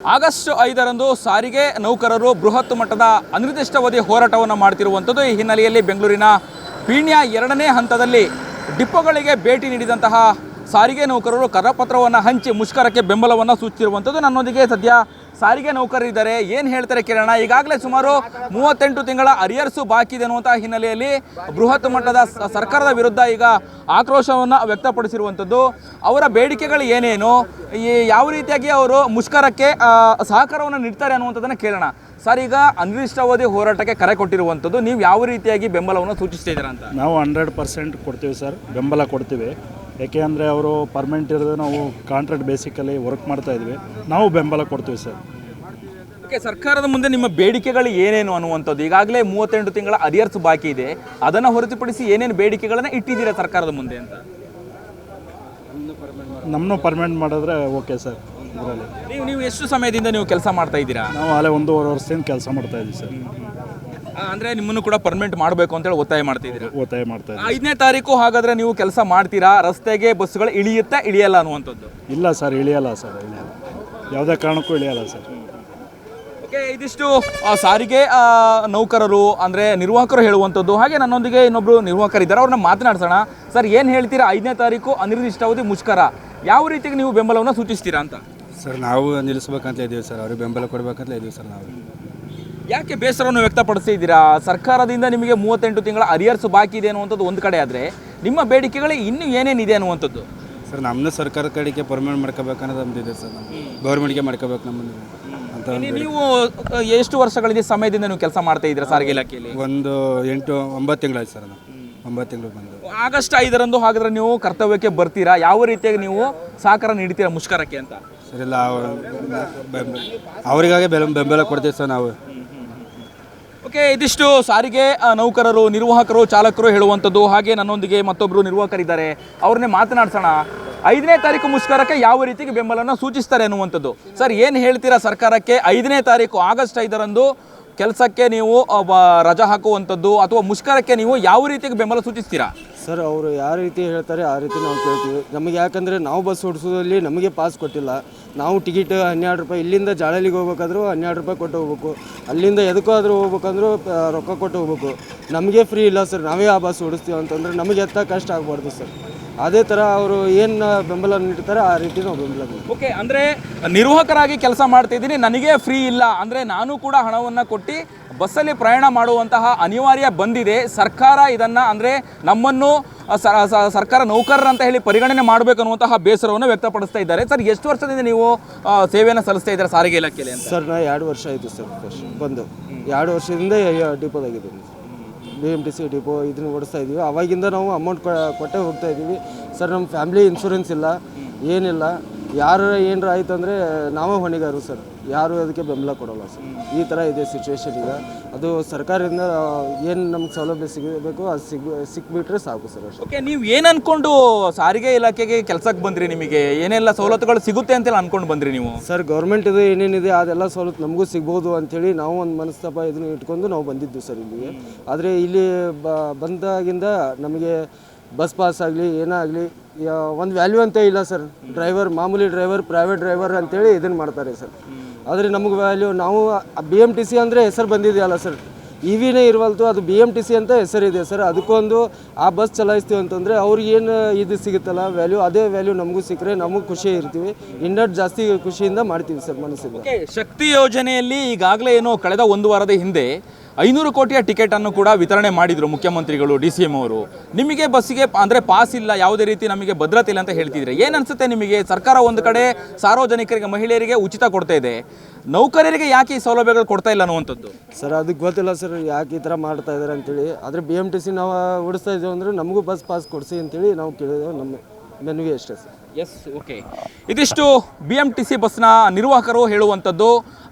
August ಐದರಂದು ಸಾರಿಗೆ ನೌಕರರು ಬೃಹತ್ ಮಟ್ಟದ ಅನಿರ್ದಿಷ್ಟಾವಧಿ ಹೋರಾಟವನ್ನು ಮಾಡ್ತಿರುವಂಥದ್ದು ಈ ಹಿನ್ನೆಲೆಯಲ್ಲಿ ಬೆಂಗಳೂರಿನ ಪೀಣ್ಯ ಎರಡನೇ ಹಂತದಲ್ಲಿ ಡಿಪೋಗಳಿಗೆ ಭೇಟಿ ನೀಡಿದಂತಹ ಸಾರಿಗೆ ನೌಕರರು ಕರಪತ್ರವನ್ನು ಹಂಚಿ ಮುಷ್ಕರಕ್ಕೆ ಬೆಂಬಲವನ್ನು ಸೂಚಿಸಿರುವಂಥದ್ದು ನನ್ನೊಂದಿಗೆ ಸದ್ಯ ಸಾರಿಗೆ ನೌಕರರಿದ್ದಾರೆ. ಏನು ಹೇಳ್ತಾರೆ ಕೇಳೋಣ. ಈಗಾಗಲೇ ಸುಮಾರು ಮೂವತ್ತೆಂಟು ತಿಂಗಳ ಅರಿಯರ್ಸು ಬಾಕಿ ಇದೆ ಅನ್ನುವಂಥ ಹಿನ್ನೆಲೆಯಲ್ಲಿ ಬೃಹತ್ ಮಟ್ಟದ ಸರ್ಕಾರದ ವಿರುದ್ಧ ಈಗ ಆಕ್ರೋಶವನ್ನು ವ್ಯಕ್ತಪಡಿಸಿರುವಂಥದ್ದು. ಅವರ ಬೇಡಿಕೆಗಳು ಏನೇನು? ಈ ಯಾವ ರೀತಿಯಾಗಿ ಅವರು ಮುಷ್ಕರಕ್ಕೆ ಸಹಕಾರವನ್ನು ನೀಡ್ತಾರೆ ಅನ್ನುವಂಥದ್ದನ್ನು ಕೇಳೋಣ. ಸರ್, ಈಗ ಅನಿರ್ದಿಷ್ಟಾವಧಿ ಹೋರಾಟಕ್ಕೆ ಕರೆ ಕೊಟ್ಟಿರುವಂಥದ್ದು. ನೀವು ಯಾವ ರೀತಿಯಾಗಿ ಬೆಂಬಲವನ್ನು ಸೂಚಿಸ್ತಾ ಇದ್ದೀರಾ ಅಂತ? ನಾವು ಹಂಡ್ರೆಡ್ ಪರ್ಸೆಂಟ್ ಕೊಡ್ತೀವಿ ಸರ್. ಬೆಂಬಲ ಕೊಡ್ತೀವಿ. ಏಕೆ ಅಂದರೆ ಅವರು ಪರ್ಮನೆಂಟ್ ಇರೋದು ನಾವು ಕಾಂಟ್ರಾಕ್ಟ್ ಬೇಸಿಕಲ್ಲಿ ವರ್ಕ್ ಮಾಡ್ತಾ ಇದ್ವಿ. ನಾವು ಬೆಂಬಲ ಕೊಡ್ತೀವಿ ಸರ್. ಓಕೆ ಸರ್ಕಾರದ ಮುಂದೆ ನಿಮ್ಮ ಬೇಡಿಕೆಗಳು ಏನೇನು ಅನ್ನುವಂಥದ್ದು? ಈಗಾಗಲೇ ಮೂವತ್ತೆಂಟು ತಿಂಗಳ ಅರಿಯರ್ಸ್ ಬಾಕಿ ಇದೆ. ಅದನ್ನು ಹೊರತುಪಡಿಸಿ ಏನೇನು ಬೇಡಿಕೆಗಳನ್ನು ಇಟ್ಟಿದ್ದೀರಾ ಸರ್ಕಾರದ ಮುಂದೆ ಅಂತ? ನಮ್ಮನ್ನು ಪರ್ಮನೆಂಟ್ ಮಾಡಿದ್ರೆ ಓಕೆ ಸರ್ ಇದರಲ್ಲಿ. ನೀವು ನೀವು ಎಷ್ಟು ಸಮಯದಿಂದ ನೀವು ಕೆಲಸ ಮಾಡ್ತಾ ಇದ್ದೀರಾ? ನಾವು ಅಲ್ಲೇ ಒಂದೂವರೆ ವರ್ಷದಿಂದ ಕೆಲಸ ಮಾಡ್ತಾ ಇದ್ದೀವಿ ಸರ್. ಅಂದ್ರೆ ನಿಮ್ಮನ್ನು ಕೂಡ ಪರ್ಮನೆಂಟ್ ಮಾಡಬೇಕು ಅಂತ ಹೇಳಿ ಒತ್ತಾಯ ಮಾಡ್ತಿದ್ದೀರಿ ಒತ್ತಾಯ ಮಾಡ್ತಾ ಇದ್ದೀವಿ. ಐದನೇ ತಾರೀಕು ಹಾಗಾದ್ರೆ ನೀವು ಕೆಲಸ ಮಾಡ್ತೀರಾ? ರಸ್ತೆಗೆ ಬಸ್ಸುಗಳು ಇಳಿಯುತ್ತಾ ಇಳಿಯಲ್ಲ ಅನ್ನುವಂಥದ್ದು? ಇಲ್ಲ ಸರ್ ಇಳಿಯಲ್ಲ ಸರ್ ಇಳಿಯಲ್ಲ. ಯಾವುದೇ ಕಾರಣಕ್ಕೂ ಇಳಿಯಲ್ಲ ಸರ್. ಓಕೆ ಇದಿಷ್ಟು ಆ, ಸಾರಿಗೆ ಆ, ನೌಕರರು ಅಂದ್ರೆ ನಿರ್ವಾಹಕರು ಹೇಳುವಂಥದ್ದು. ಹಾಗೆ ನನ್ನೊಂದಿಗೆ ಇನ್ನೊಬ್ರು ನಿರ್ವಾಹಕರಿದ್ದಾರೆ ಅವ್ರನ್ನ ಮಾತನಾಡ್ಸೋಣ. ಸರ್ ಏನು ಹೇಳ್ತೀರಾ? ಐದನೇ ತಾರೀಕು ಅನಿರ್ದಿಷ್ಟಾವಧಿ ಮುಷ್ಕರ. ಯಾವ ರೀತಿಗೆ ನೀವು ಬೆಂಬಲವನ್ನು ಸೂಚಿಸ್ತೀರಾ ಅಂತ? ಸರ್ ನಾವು ನಿಲ್ಲಿಸ್ಬೇಕಂತ ಇದ್ದೀವಿ ಸರ್ ಅವ್ರಿಗೆ ಬೆಂಬಲ ಕೊಡ್ಬೇಕಂತ ಇದ್ದೀವಿ ಸರ್ ನಾವು. ಯಾಕೆ ಬೇಸರವನ್ನು ವ್ಯಕ್ತಪಡಿಸ್ತಿದ್ದೀರಾ ಸರ್ಕಾರದಿಂದ ನಿಮಗೆ ಮೂವತ್ತೆಂಟು ತಿಂಗಳ ಅರಿಯರ್ಸ್ ಬಾಕಿ ಇದೆ ಅನ್ನುವಂಥದ್ದು ಒಂದು ಕಡೆ ಆದರೆ ನಿಮ್ಮ ಬೇಡಿಕೆಗಳು ಇನ್ನೂ ಏನೇನಿದೆ ಅನ್ನುವಂಥದ್ದು? ಸರ್ ನಮ್ಮನ್ನ ಸರ್ಕಾರದ ಕಡೆಗೆ ಪರ್ಮನೆಂಟ್ ಮಾಡ್ಕೋಬೇಕನ್ನೋದು ಇದೆ ಸರ್ ನಮ್ಮ ಗೌರ್ಮೆಂಟ್ಗೆ ಮಾಡ್ಕೋಬೇಕು ನಮ್ಮನ್ನು ಅಂತ ಒಂದು ನೀವು- ನೀವು ಎಷ್ಟು ವರ್ಷಗಳಿಂದ ಸಮಯದಿಂದ ನೀವು ಕೆಲಸ ಮಾಡ್ತಾ ಇದ್ದೀರಾ ಸಾರಿಗೆ ಇಲಾಖೆಯಲ್ಲಿ? ಒಂದು ಎಂಟು ಒಂಬತ್ತು ತಿಂಗಳಾಯ್ತು ಸರ್ ನಾವು ಒಂಬತ್ತು ತಿಂಗಳು ಬಂದು. ಆಗಸ್ಟ್ ಐದರಂದು ಹಾಗಾದ್ರೆ ನೀವು ಕರ್ತವ್ಯಕ್ಕೆ ಬರ್ತೀರಾ? ಯಾವ ರೀತಿಯಾಗಿ ನೀವು ಸಹಕಾರ ನೀಡ್ತೀರಾ ಮುಷ್ಕರಕ್ಕೆ ಅಂತ? ಸರ್ ಇಲ್ಲ ಅವರಿಗಾಗಿ ಬೆಂಬ- ಅವರಿಗಾಗೆ ಬೆಲೆ ಬೆಂಬಲ ಕೊಡ್ತೀವಿ ಸರ್ ನಾವು. ಓಕೆ, ಇದಿಷ್ಟು ಸಾರಿಗೆ ನೌಕರರು, ನಿರ್ವಾಹಕರು, ಚಾಲಕರು ಹೇಳುವಂಥದ್ದು. ಹಾಗೆ ನನ್ನೊಂದಿಗೆ ಮತ್ತೊಬ್ಬರು ನಿರ್ವಾಹಕರಿದ್ದಾರೆ. ಅವ್ರನ್ನೇ ಮಾತನಾಡ್ಸೋಣ. ಐದನೇ ತಾರೀಕು ಮುಷ್ಕರಕ್ಕೆ ಯಾವ ರೀತಿಗೆ ಬೆಂಬಲನ ಸೂಚಿಸ್ತಾರೆ ಅನ್ನುವಂಥದ್ದು. ಸರ್, ಏನು ಹೇಳ್ತೀರಾ ಸರ್ಕಾರಕ್ಕೆ? ಐದನೇ ತಾರೀಕು ಆಗಸ್ಟ್ ಐದರಂದು ಕೆಲಸಕ್ಕೆ ನೀವು ರಜಾ ಹಾಕುವಂಥದ್ದು ಅಥವಾ ಮುಷ್ಕರಕ್ಕೆ ನೀವು ಯಾವ ರೀತಿಗೆ ಬೆಂಬಲ ಸೂಚಿಸ್ತೀರಾ? ಸರ್, ಅವರು ಯಾವ ರೀತಿ ಹೇಳ್ತಾರೆ ಆ ರೀತಿ ನಾವು ಕೇಳ್ತೀವಿ. ನಮಗೆ ಯಾಕಂದರೆ ನಾವು ಬಸ್ ಓಡಿಸೋದಲ್ಲಿ ನಮಗೆ ಪಾಸ್ ಕೊಟ್ಟಿಲ್ಲ. ನಾವು ಟಿಕೆಟ್ ಹನ್ನೆರಡು ರೂಪಾಯಿ, ಇಲ್ಲಿಂದ ಜಾಳಲಿಗೆ ಹೋಗ್ಬೇಕಾದ್ರೂ ಹನ್ನೆರಡು ರೂಪಾಯಿ ಕೊಟ್ಟು ಹೋಗ್ಬೇಕು. ಅಲ್ಲಿಂದ ಎದಕ್ಕಾದರೂ ಹೋಗ್ಬೇಕಂದ್ರೂ ರೊಕ್ಕ ಕೊಟ್ಟು ಹೋಗ್ಬೇಕು. ನಮಗೆ ಫ್ರೀ ಇಲ್ಲ ಸರ್, ನಾವೇ ಆ ಬಸ್ ಓಡಿಸ್ತೀವಿ ಅಂತಂದ್ರೆ ನಮಗೆ ಎತ್ತ ಕಷ್ಟ ಆಗಬಾರ್ದು ಸರ್. ಅದೇ ಥರ ಅವರು ಏನು ಬೆಂಬಲ ನೀಡ್ತಾರೆ ಆ ರೀತಿ ನಾವು ಬೆಂಬಲ ಓಕೆ, ಅಂದರೆ ನಿರ್ವಾಹಕರಾಗಿ ಕೆಲಸ ಮಾಡ್ತಿದ್ದೀನಿ, ನನಗೆ ಫ್ರೀ ಇಲ್ಲ. ಅಂದರೆ ನಾನು ಕೂಡ ಹಣವನ್ನು ಕೊಟ್ಟು ಬಸ್ಸಲ್ಲಿ ಪ್ರಯಾಣ ಮಾಡುವಂತಹ ಅನಿವಾರ್ಯ ಬಂದಿದೆ. ಸರ್ಕಾರ ಇದನ್ನು ಅಂದರೆ ನಮ್ಮನ್ನು ಸರ್ಕಾರ ನೌಕರರಂತ ಹೇಳಿ ಪರಿಗಣನೆ ಮಾಡಬೇಕು ಅನ್ನುವಂತಹ ಬೇಸರವನ್ನು ವ್ಯಕ್ತಪಡಿಸ್ತಾ ಇದ್ದಾರೆ. ಸರ್, ಎಷ್ಟು ವರ್ಷದಿಂದ ನೀವು ಸೇವೆಯನ್ನು ಸಲ್ಲಿಸ್ತಾ ಇದ್ದಾರೆ ಸಾರಿಗೆ ಇಲಾಖೆಯಲ್ಲಿ ಸರ್, ನಾ ಎರಡು ವರ್ಷ ಆಯಿತು ಸರ್ ಬಂದು. ಎರಡು ವರ್ಷದಿಂದ ಡಿಪೋದಾಗಿದ್ದೀನಿ B M T C depot ಇದನ್ನು ಓಡಿಸ್ತಾ ಇದ್ದೀವಿ ಅವಾಗಿಂದ ನಾವು ಅಮೌಂಟ್ ಕೊಟ್ಟೆ ಹೋಗ್ತಾ ಇದ್ದೀವಿ ಸರ್ ನಮ್ಮ ಫ್ಯಾಮಿಲಿ ಇನ್ಶೂರೆನ್ಸ್ ಇಲ್ಲ, ಏನಿಲ್ಲ. ಯಾರು ಏನರ ಆಯ್ತು ಅಂದರೆ ನಾವೇ ಹೊಣೆಗಾರರು ಸರ್. ಯಾರು ಅದಕ್ಕೆ ಬೆಂಬಲ ಕೊಡೋಲ್ಲ ಸರ್. ಈ ಥರ ಇದೆ ಸಿಚುವೇಶನ್ ಈಗ. ಅದು ಸರ್ಕಾರದಿಂದ ಏನು ನಮ್ಗೆ ಸೌಲಭ್ಯ ಸಿಗಬೇಕು ಅದು ಸಿಗ್ ಸಿಕ್ಬಿಟ್ರೆ ಸಾಕು ಸರ್ ಅಷ್ಟೇ. ಓಕೆ ನೀವು ಏನು ಅನ್ಕೊಂಡು ಸಾರಿಗೆ ಇಲಾಖೆಗೆ ಕೆಲಸಕ್ಕೆ ಬಂದ್ರಿ ನಿಮಗೆ? ಏನೆಲ್ಲ ಸವಲತ್ತುಗಳು ಸಿಗುತ್ತೆ ಅಂತೆಲ್ಲ ಅನ್ಕೊಂಡು ಬಂದ್ರಿ ನೀವು? ಸರ್ ಗೌರ್ಮೆಂಟ್ ಇದು ಏನೇನಿದೆ ಅದೆಲ್ಲ ಸವಲತ್ತು ನಮಗೂ ಸಿಗ್ಬೋದು ಅಂಥೇಳಿ ನಾವು ಒಂದು ಮನಸ್ತಾಪ ಇದನ್ನು ಇಟ್ಕೊಂಡು ನಾವು ಬಂದಿದ್ದು ಸರ್ ಇಲ್ಲಿಗೆ. ಆದರೆ ಇಲ್ಲಿ ಬ ಬಂದಾಗಿಂದ ನಮಗೆ ಬಸ್ ಪಾಸ್ ಆಗಲಿ ಏನೇ ಆಗಲಿ ಒಂದು ವ್ಯಾಲ್ಯೂ ಅಂತ ಇಲ್ಲ ಸರ್ ಡ್ರೈವರ್ ಮಾಮೂಲಿ ಡ್ರೈವರ್ ಪ್ರೈವೇಟ್ ಡ್ರೈವರ್ ಅಂತೇಳಿ ಇದನ್ನು ಮಾಡ್ತಾರೆ ಸರ್ ಆದರೆ ನಮಗೆ ವ್ಯಾಲ್ಯೂ ನಾವು ಬಿ ಎಂ ಟಿ ಸಿ ಅಂದರೆ ಹೆಸರು ಬಂದಿದೆಯಲ್ಲ ಸರ್ ಇ ವಿನೇ ಇರುವಲ್ತು, ಅದು ಬಿ ಎಂ ಟಿ ಸಿ ಅಂತ ಹೆಸರಿದೆ ಸರ್ ಅದಕ್ಕೊಂದು, ಆ ಬಸ್ ಚಲಾಯಿಸ್ತೀವಿ ಅಂತಂದರೆ ಅವ್ರಿಗೆ ಏನು ಇದು ಸಿಗುತ್ತಲ್ಲ ವ್ಯಾಲ್ಯೂ ಅದೇ ವ್ಯಾಲ್ಯೂ ನಮಗೂ ಸಿಕ್ಕರೆ ನಮಗೂ ಖುಷಿ ಇರ್ತೀವಿ. ಇನ್ನಷ್ಟು ಜಾಸ್ತಿ ಖುಷಿಯಿಂದ ಮಾಡ್ತೀವಿ ಸರ್ ಮನಸ್ಸಿಗೆ ಶಕ್ತಿ ಯೋಜನೆಯಲ್ಲಿ ಈಗಾಗಲೇ ಏನೋ ಕಳೆದ ಒಂದು ವಾರದ ಹಿಂದೆ ಐನೂರು ಕೋಟಿಯ ಟಿಕೆಟ್ ಅನ್ನು ಕೂಡ ವಿತರಣೆ ಮಾಡಿದ್ರು ಮುಖ್ಯಮಂತ್ರಿಗಳು, ಡಿ ಸಿ ಎಂ ಅವರು. ನಿಮಗೆ ಬಸ್ಸಿಗೆ ಅಂದ್ರೆ ಪಾಸ್ ಇಲ್ಲ, ಯಾವುದೇ ರೀತಿ ನಮಗೆ ಭದ್ರತೆ ಇಲ್ಲ ಅಂತ ಹೇಳ್ತಿದ್ರೆ ಏನ್ ಅನ್ಸುತ್ತೆ ನಿಮಗೆ? ಸರ್ಕಾರ ಒಂದು ಕಡೆ ಸಾರ್ವಜನಿಕರಿಗೆ, ಮಹಿಳೆಯರಿಗೆ ಉಚಿತ ಕೊಡ್ತಾ ಇದೆ. ನೌಕರರಿಗೆ ಯಾಕೆ ಈ ಸೌಲಭ್ಯಗಳು ಕೊಡ್ತಾ ಇಲ್ಲ ಅನ್ನುವಂಥದ್ದು? ಸರ್ ಅದಕ್ಕೆ ಗೊತ್ತಿಲ್ಲ ಸರ್, ಯಾಕೆ ಈ ಥರ ಮಾಡ್ತಾ ಇದ್ದಾರೆ ಅಂತೇಳಿ. ಆದರೆ ಬಿ ಎಂ ಟಿ ಸಿ ನಾವು ಓಡಿಸ್ತಾ ಇದ್ದೇವೆ ಅಂದರೆ ನಮಗೂ ಬಸ್ ಪಾಸ್ ಕೊಡಿಸಿ ಅಂತೇಳಿ ನಾವು ಕೇಳಿದೆವು ನಮ್ಮ ನನಗೆ ಅಷ್ಟೇ ಸರ್. ಎಸ್ ಓಕೆ ಇದಿಷ್ಟು ಬಿ ಎಂ ಟಿ ಸಿ ಬಸ್ನ ನಿರ್ವಾಹಕರು ಹೇಳುವಂಥದ್ದು.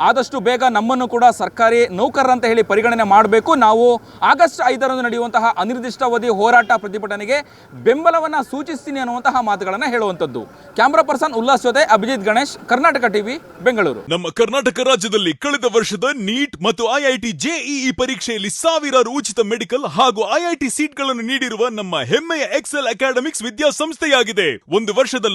ಆದಷ್ಟು ಬೇಗ ನಮ್ಮನ್ನು ಕೂಡ ಸರ್ಕಾರಿ ನೌಕರರಂತ ಹೇಳಿ ಪರಿಗಣನೆ ಮಾಡಬೇಕು. ನಾವು ಆಗಸ್ಟ್ ಐದರಂದು ನಡೆಯುವಂತಹ ಅನಿರ್ದಿಷ್ಟಾವಧಿ ಹೋರಾಟ ಪ್ರತಿಭಟನೆಗೆ ಬೆಂಬಲವನ್ನು ಸೂಚಿಸ್ತೀನಿ ಅನ್ನುವಂತಹ ಮಾತುಗಳನ್ನು ಹೇಳುವಂಥದ್ದು. ಕ್ಯಾಮ್ರಾ ಪರ್ಸನ್ ಉಲ್ಲಾಸ್ ಜೊತೆ ಅಭಿಜಿತ್ ಗಣೇಶ್, ಕರ್ನಾಟಕ ಟಿವಿ, ಬೆಂಗಳೂರು. ನಮ್ಮ ಕರ್ನಾಟಕ ರಾಜ್ಯದಲ್ಲಿ ಕಳೆದ ವರ್ಷದ ನೀಟ್ ಮತ್ತು ಐಐಟಿ ಜೆಇಇ ಪರೀಕ್ಷೆಯಲ್ಲಿ ಸಾವಿರಾರು ಉಚಿತ ಮೆಡಿಕಲ್ ಹಾಗೂ ಐಐಟಿ ಸೀಟ್ಗಳನ್ನು ನೀಡಿರುವ ನಮ್ಮ ಹೆಮ್ಮೆಯ ಎಕ್ಸೆಲ್ ಅಕಾಡೆಮಿಕ್ಸ್ ವಿದ್ಯಾಸಂಸ್ಥೆಯಾಗಿದೆ. ಒಂದು ವರ್ಷದ